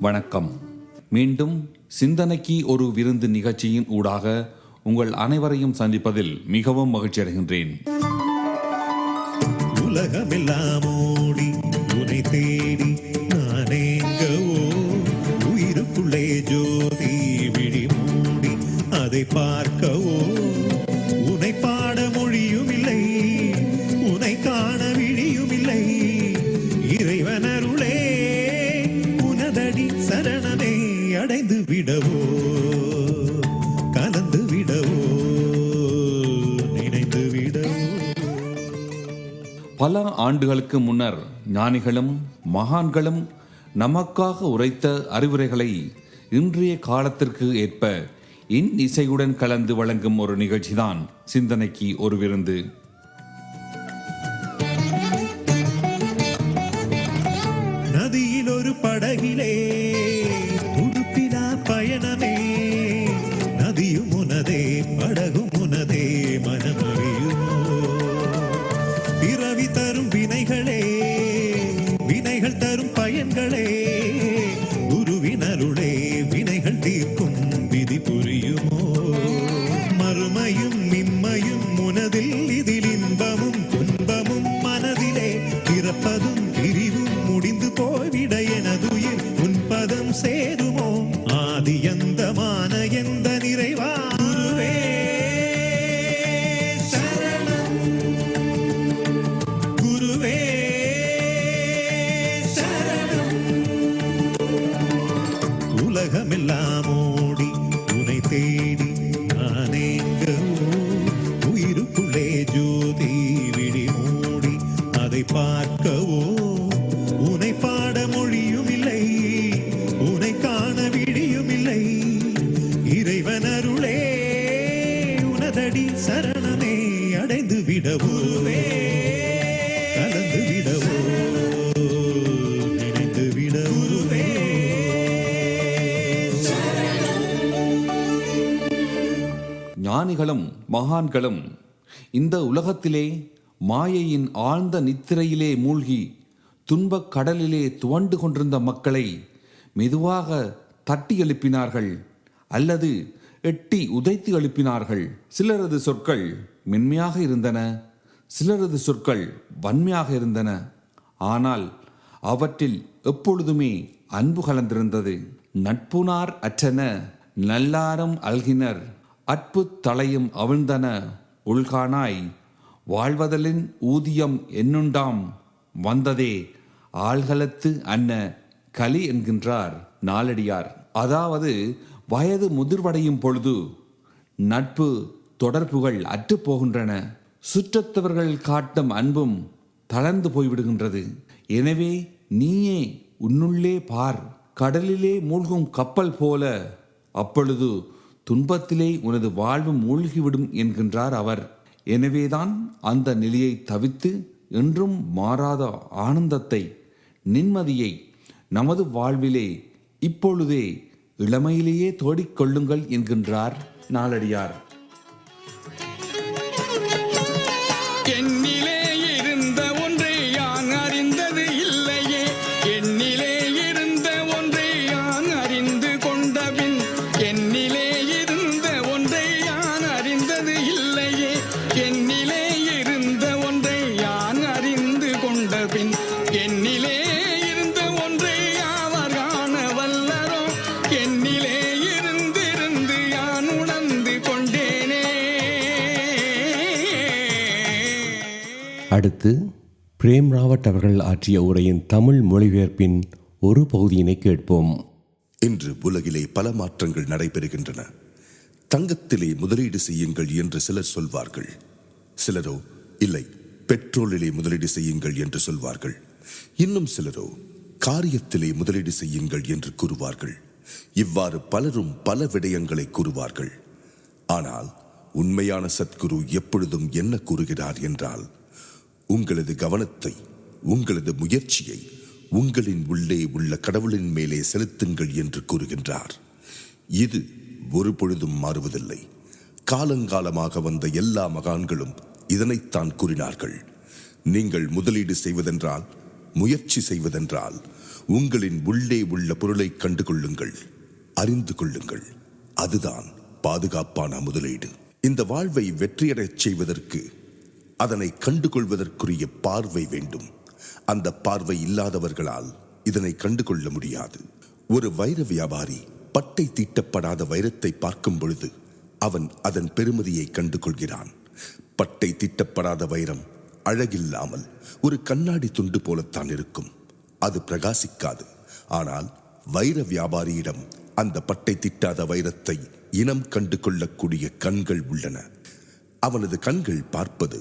வணக்கம். மீண்டும் சிந்தனைக்கு ஒரு விருந்து நிகழ்ச்சியின் ஊடாக உங்கள் அனைவரையும் சந்திப்பதில் மிகவும் மகிழ்ச்சி அடைகின்றேன். உலகமெல்லாம் ஓடி உனை தேடி நானேங்கவோ உயிருக்குள்ளே ஜோதி விழி மூடி அதை பார்க்க பல ஆண்டுகளுக்கு முன்னர் ஞானிகளும் மகான்களும் நமக்காக உரைத்த அறிவுரைகளை இன்றைய காலத்திற்கு ஏற்ப இன் இசையுடன் கலந்து வழங்கும் ஒரு நிகழ்ச்சிதான் சிந்தனைக்கு ஒரு விருந்து. tipo உலகமெல்லாம் ஞானிகளும் மகான்களும் இந்த உலகத்திலே மாயையின் ஆழ்ந்த நித்திரையிலே மூழ்கி துன்பக் கடலிலே துவண்டு கொண்டிருந்த மக்களை மெதுவாக தட்டி எழுப்பினார்கள் அல்லது எட்டி உதைத்து எழுப்பினார்கள். சிலரது சொற்கள் மென்மையாக இருந்தன சிலரது சொற்கள் வன்மையாக இருந்தன. ஆனால் அவற்றில் எப்பொழுதுமே அன்பு கலந்திருந்தது. நட்புனார் அற்றன நல்லாரம் அல்கினர். அற்பு தலையும் அவிழ்ந்தன உள்கானாய். வாழ்வதலின் ஊதியம் என்னுண்டாம்? வந்ததே ஆள்களத்து அன்ன கலி என்கின்றார் நாளடியார். அதாவது வயது முதிர்வடையும் பொழுது நட்பு தொடர்புகள் அற்று போகின்றன. சுற்றத்தவர்கள் காட்டும் அன்பும் தளர்ந்து போய்விடுகின்றது. எனவே நீயே உன்னுள்ளே பார். கடலிலே மூழ்கும் கப்பல் போல அப்பொழுது துன்பத்திலே உனது வாழ்வு மூழ்கிவிடும் என்கின்றார் அவர். எனவேதான் அந்த நிலையை தவித்து என்றும் மாறாத ஆனந்தத்தை நிம்மதியை நமது வாழ்விலே இப்பொழுதே இளமையிலேயே தோடிக்கொள்ளுங்கள் என்கின்றார் நாளடியார். அடுத்து பிரேம் ராவட் அவர்கள் ஆற்றிய உரையின் தமிழ் மொழிபெயர்ப்பின் ஒரு பகுதியினை கேட்போம். இன்று உலகிலே பல மாற்றங்கள் நடைபெறுகின்றன. தங்கத்திலே முதலீடு செய்யுங்கள் என்று சிலர் சொல்வார்கள். சிலரோ இல்லை பெட்ரோலிலே முதலீடு செய்யுங்கள் என்று சொல்வார்கள். இன்னும் சிலரோ காரியத்திலே முதலீடு செய்யுங்கள் என்று கூறுவார்கள். இவ்வாறு பலரும் பல விடயங்களை கூறுவார்கள். ஆனால் உண்மையான சத்குரு எப்பொழுதும் என்ன கூறுகிறார் என்றால் உங்களது கவனத்தை உங்களது முயற்சியை உங்களின் உள்ளே உள்ள கடவுளின் மேலே செலுத்துங்கள் என்று கூறுகின்றார். இது ஒரு பொழுதும் மாறுவதில்லை. காலங்காலமாக வந்த எல்லா மகான்களும் இதனைத்தான் கூறினார்கள். நீங்கள் முதலீடு செய்வதென்றால் முயற்சி செய்வதென்றால் உங்களின் உள்ளே உள்ள பொருளை கண்டுகொள்ளுங்கள் அறிந்து கொள்ளுங்கள். அதுதான் பாதுகாப்பான முதலீடு. இந்த வாழ்வை வெற்றியடைச் செய்வதற்கு அதனை கண்டுகொள்வதற்குரிய பார்வை வேண்டும். அந்த பார்வை இல்லாதவர்களால் இதனை கண்டுகொள்ள முடியாது. ஒரு வைர வியாபாரி பட்டை தீட்டப்படாத வைரத்தை பார்க்கும் பொழுது அவன் அதன் பெருமதியை கண்டு கொள்கிறான் பட்டை தீட்டப்படாத வைரம் அழகில்லாமல் ஒரு கண்ணாடி துண்டு போலத்தான் இருக்கும். அது பிரகாசிக்காது. ஆனால் வைர வியாபாரியிடம் அந்த பட்டை திட்டாத வைரத்தை இனம் கண்டு கொள்ளக்கூடிய கண்கள் உள்ளன. அவனது கண்கள் பார்ப்பது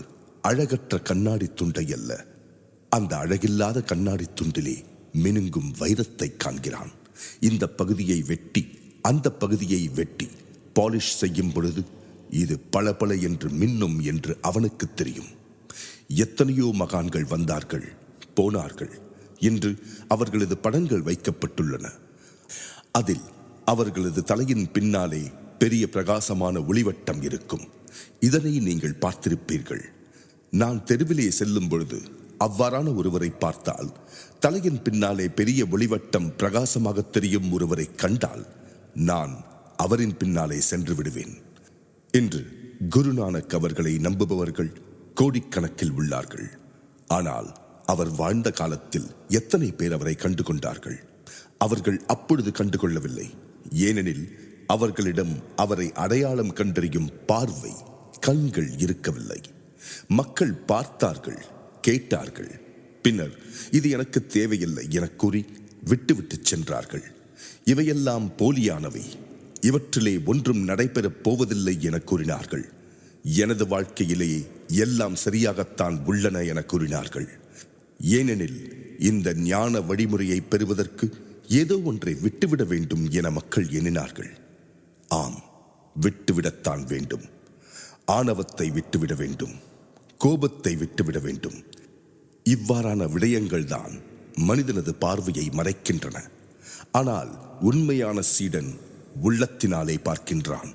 அழகற்ற கண்ணாடி துண்டை அல்ல. அந்த அழகில்லாத கண்ணாடி துண்டிலே மினுங்கும் வைரத்தை காண்கிறான். இந்த பகுதியை வெட்டி அந்த பகுதியை வெட்டி பாலிஷ் செய்யும் பொழுது இது பளபள என்று மின்னும் என்று அவனுக்கு தெரியும். எத்தனையோ மகான்கள் வந்தார்கள் போனார்கள். இன்று அவர்களது படங்கள் வைக்கப்பட்டுள்ளன. அதில் அவர்களது தலையின் பின்னாலே பெரிய பிரகாசமான ஒளிவட்டம் இருக்கும். இதனை நீங்கள் பார்த்திருப்பீர்கள். நான் தெருவிலே செல்லும் பொழுது அவ்வாறான ஒருவரை பார்த்தால் தலையின் பின்னாலே பெரிய ஒளிவட்டம் பிரகாசமாக தெரியும் ஒருவரை கண்டால் நான் அவரின் பின்னாலே சென்று விடுவேன் இன்று குருநானக் அவர்களை நம்புபவர்கள் கோடிக்கணக்கில் உள்ளார்கள். ஆனால் அவர் வாழ்ந்த காலத்தில் எத்தனை பேர் அவரை கண்டு கொண்டார்கள் அவர்கள் அப்பொழுது கண்டு கொள்ளவில்லை ஏனெனில் அவர்களிடம் அவரை அடையாளம் கண்டறியும் பார்வை கண்கள் இருக்கவில்லை. மக்கள் பார்த்தார்கள் கேட்டார்கள். பின்னர் இது எனக்கு தேவையில்லை என கூறி விட்டுவிட்டு சென்றார்கள். இவையெல்லாம் போலியானவை. இவற்றிலே ஒன்றும் நடைபெறப் போவதில்லை என கூறினார்கள். எனது வாழ்க்கையிலேயே எல்லாம் சரியாகத்தான் உள்ளன என கூறினார்கள். ஏனெனில் இந்த ஞான வழிமுறையை பெறுவதற்கு ஏதோ ஒன்றை விட்டுவிட வேண்டும் என மக்கள் எண்ணினார்கள். ஆம் விட்டுவிடத்தான் வேண்டும். ஆணவத்தை விட்டுவிட வேண்டும். கோபத்தை விட்டுவிட வேண்டும். இவ்வாறான விடயங்கள்தான் மனிதனது பார்வையை மறைக்கின்றன. ஆனால் உண்மையான சீடன் உள்ளத்தினாலே பார்க்கின்றான்.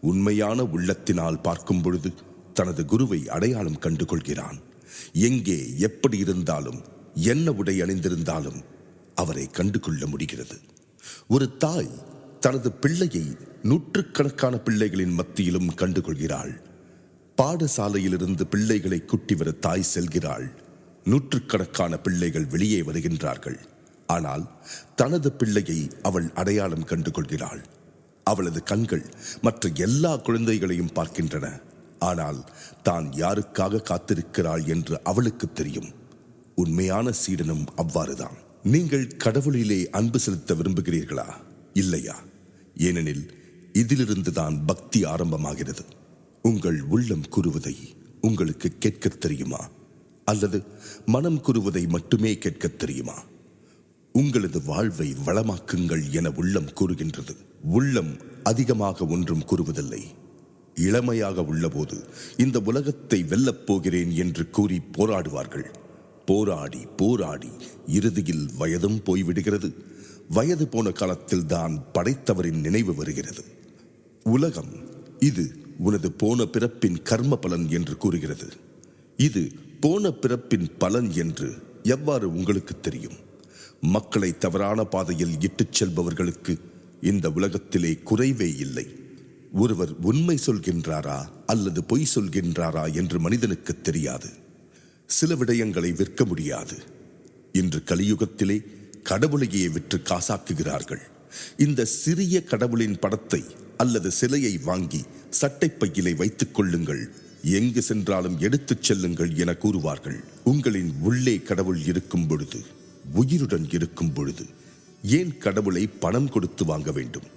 உண்மையான உள்ளத்தினால் பார்க்கும் பொழுது தனது குருவை அடையாளம் கண்டு கொள்கிறான் எங்கே எப்படி இருந்தாலும் என்ன உடை அணிந்திருந்தாலும் அவரை கண்டு கொள்ள முடிகிறது. ஒரு தாய் தனது பிள்ளையை நூற்றுக்கணக்கான பிள்ளைகளின் மத்தியிலும் கண்டுகொள்கிறாள். பாடசாலையிலிருந்து பிள்ளைகளை குட்டி வர தாய் செல்கிறாள். நூற்றுக்கணக்கான பிள்ளைகள் வெளியே வருகின்றார்கள். ஆனால் தனது பிள்ளையை அவள் அடையாளம் கண்டு கொள்கிறாள் அவளது கண்கள் மற்ற எல்லா குழந்தைகளையும் பார்க்கின்றன. ஆனால் தான் யாருக்காக காத்திருக்கிறாள் என்று அவளுக்கு தெரியும். உண்மையான சீடனும் அவ்வாறுதான். நீங்கள் கடவுளிலே அன்பு செலுத்த விரும்புகிறீர்களா? இல்லையா? ஏனெனில் இதிலிருந்துதான் பக்தி ஆரம்பமாகிறது. உங்கள் உள்ளம் கூறுவதை உங்களுக்கு கேட்கத் தெரியுமா? அல்லது மனம் கூறுவதை மட்டுமே கேட்கத் தெரியுமா? உங்களது வாழ்வை வளமாக்குங்கள் என உள்ளம் கூறுகின்றது. உள்ளம் அதிகமாக ஒன்றும் கூறுவதில்லை. இளமையாக உள்ளபோது இந்த உலகத்தை வெல்லப் போகிறேன் என்று கூறி போராடுவார்கள். போராடி போராடி இறுதியில் வயதும் போய்விடுகிறது. வயது போன காலத்தில் தான் படைத்தவரின் நினைவு வருகிறது. உலகம் இது உனது போன பிறப்பின் கர்ம பலன் என்று கூறுகிறது. இது போன பிறப்பின் பலன் என்று எவ்வாறு உங்களுக்கு தெரியும்? மக்களை தவறான பாதையில் இட்டுச் செல்பவர்களுக்கு இந்த உலகத்திலே குறைவே இல்லை. ஒருவர் உண்மை சொல்கின்றாரா அல்லது பொய் சொல்கின்றாரா என்று மனிதனுக்கு தெரியாது. சில விடயங்களை விற்க முடியாது. இன்று கலியுகத்திலே கடவுளையே விற்று காசாக்குகிறார்கள். இந்த சிறிய கடவுளின் படத்தை அல்லது சிலையை வாங்கி சட்டைப்பையிலே வைத்துக் கொள்ளுங்கள். எங்கு சென்றாலும் எடுத்துச் செல்லுங்கள் என கூறுவார்கள். உங்களின் உள்ளே கடவுள் இருக்கும் பொழுது உயிருடன் இருக்கும் பொழுது ஏன் கடவுளை பணம் கொடுத்து வாங்க வேண்டும்?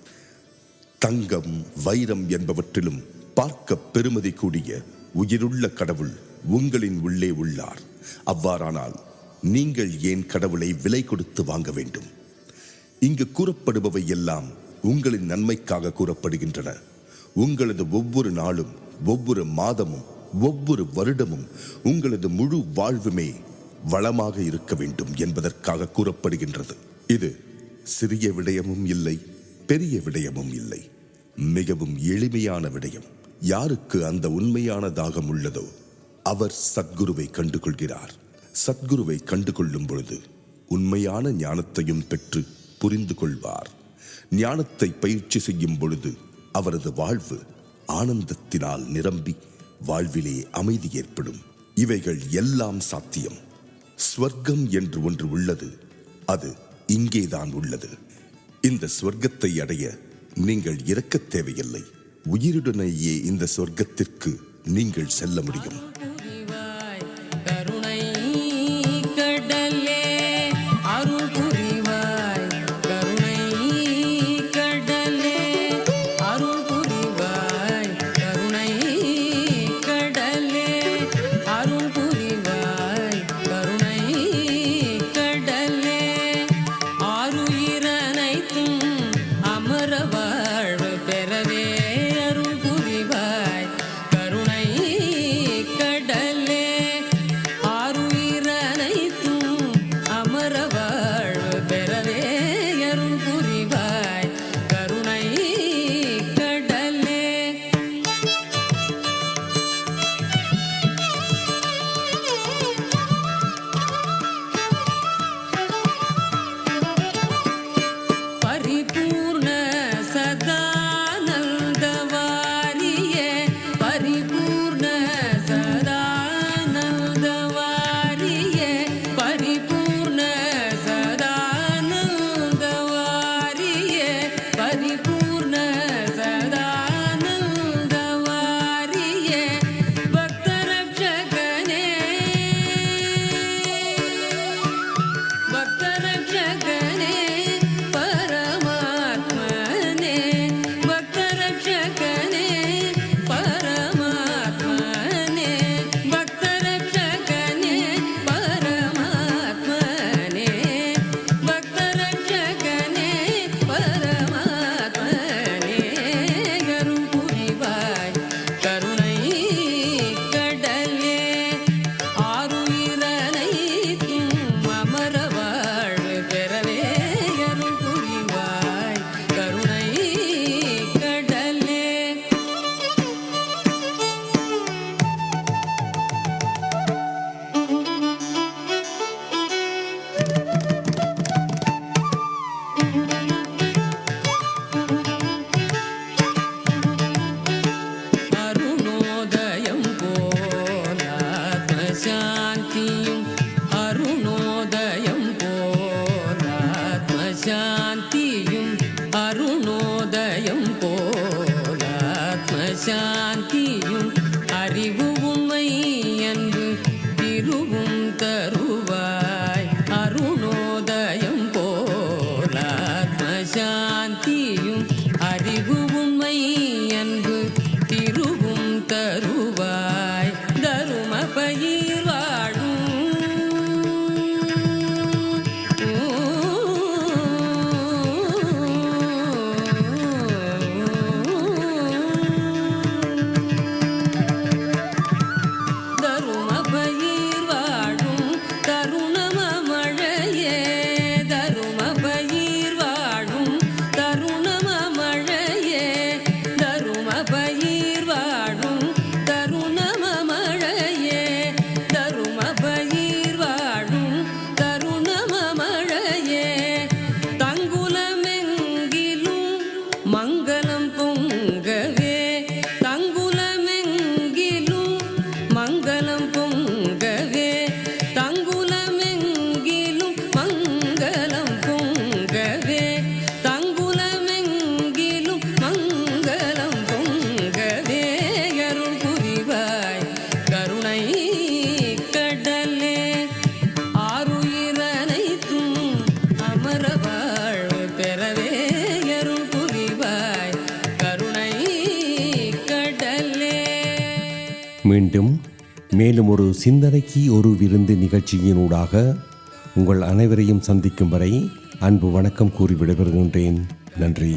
தங்கம் வைரம் என்பவற்றிலும் பார்க்க பெருமதி கூடிய உயிருள்ள கடவுள் உங்களின் உள்ளே உள்ளார். அவ்வாறானால் நீங்கள் ஏன் கடவுளை விலை கொடுத்து வாங்க வேண்டும்? இங்கு கூறப்படுபவை எல்லாம் உங்களின் நன்மைக்காக கூறப்படுகின்றன. உங்களது ஒவ்வொரு நாளும் ஒவ்வொரு மாதமும் ஒவ்வொரு வருடமும் உங்களது முழு வாழ்வுமே வளமாக இருக்க வேண்டும் என்பதற்காக கூறப்படுகின்றது. இது சிறிய விடயமும் இல்லை பெரிய விடயமும் இல்லை. மிகவும் எளிமையான விடயம். யாருக்கு அந்த உண்மையான தாகம் உள்ளதோ அவர் சத்குருவை கண்டுகொள்கிறார். சத்குருவை கண்டுகொள்ளும் பொழுது உண்மையான ஞானத்தையும் பெற்று புரிந்து கொள்வார். ஞானத்தை பயிற்சி செய்யும் பொழுது அவரது வாழ்வு ஆனந்தத்தினால் நிரம்பி வாழ்விலே அமைதி ஏற்படும். இவைகள் எல்லாம் சாத்தியம். ஸ்வர்க்கம் என்று ஒன்று உள்ளது அது இங்கேதான் உள்ளது. இந்த ஸ்வர்க்கத்தை அடைய நீங்கள் இறக்க தேவையில்லை. உயிருடனேயே இந்த சொர்க்கத்திற்கு நீங்கள் செல்ல முடியும். மீண்டும் மேலும் ஒரு சிந்தனைக்கு ஒரு விருந்து நிகழ்ச்சியினூடாக உங்கள் அனைவரையும் சந்திக்கும் வரை அன்பு வணக்கம் கூறி விடைபெறுகின்றேன். நன்றி.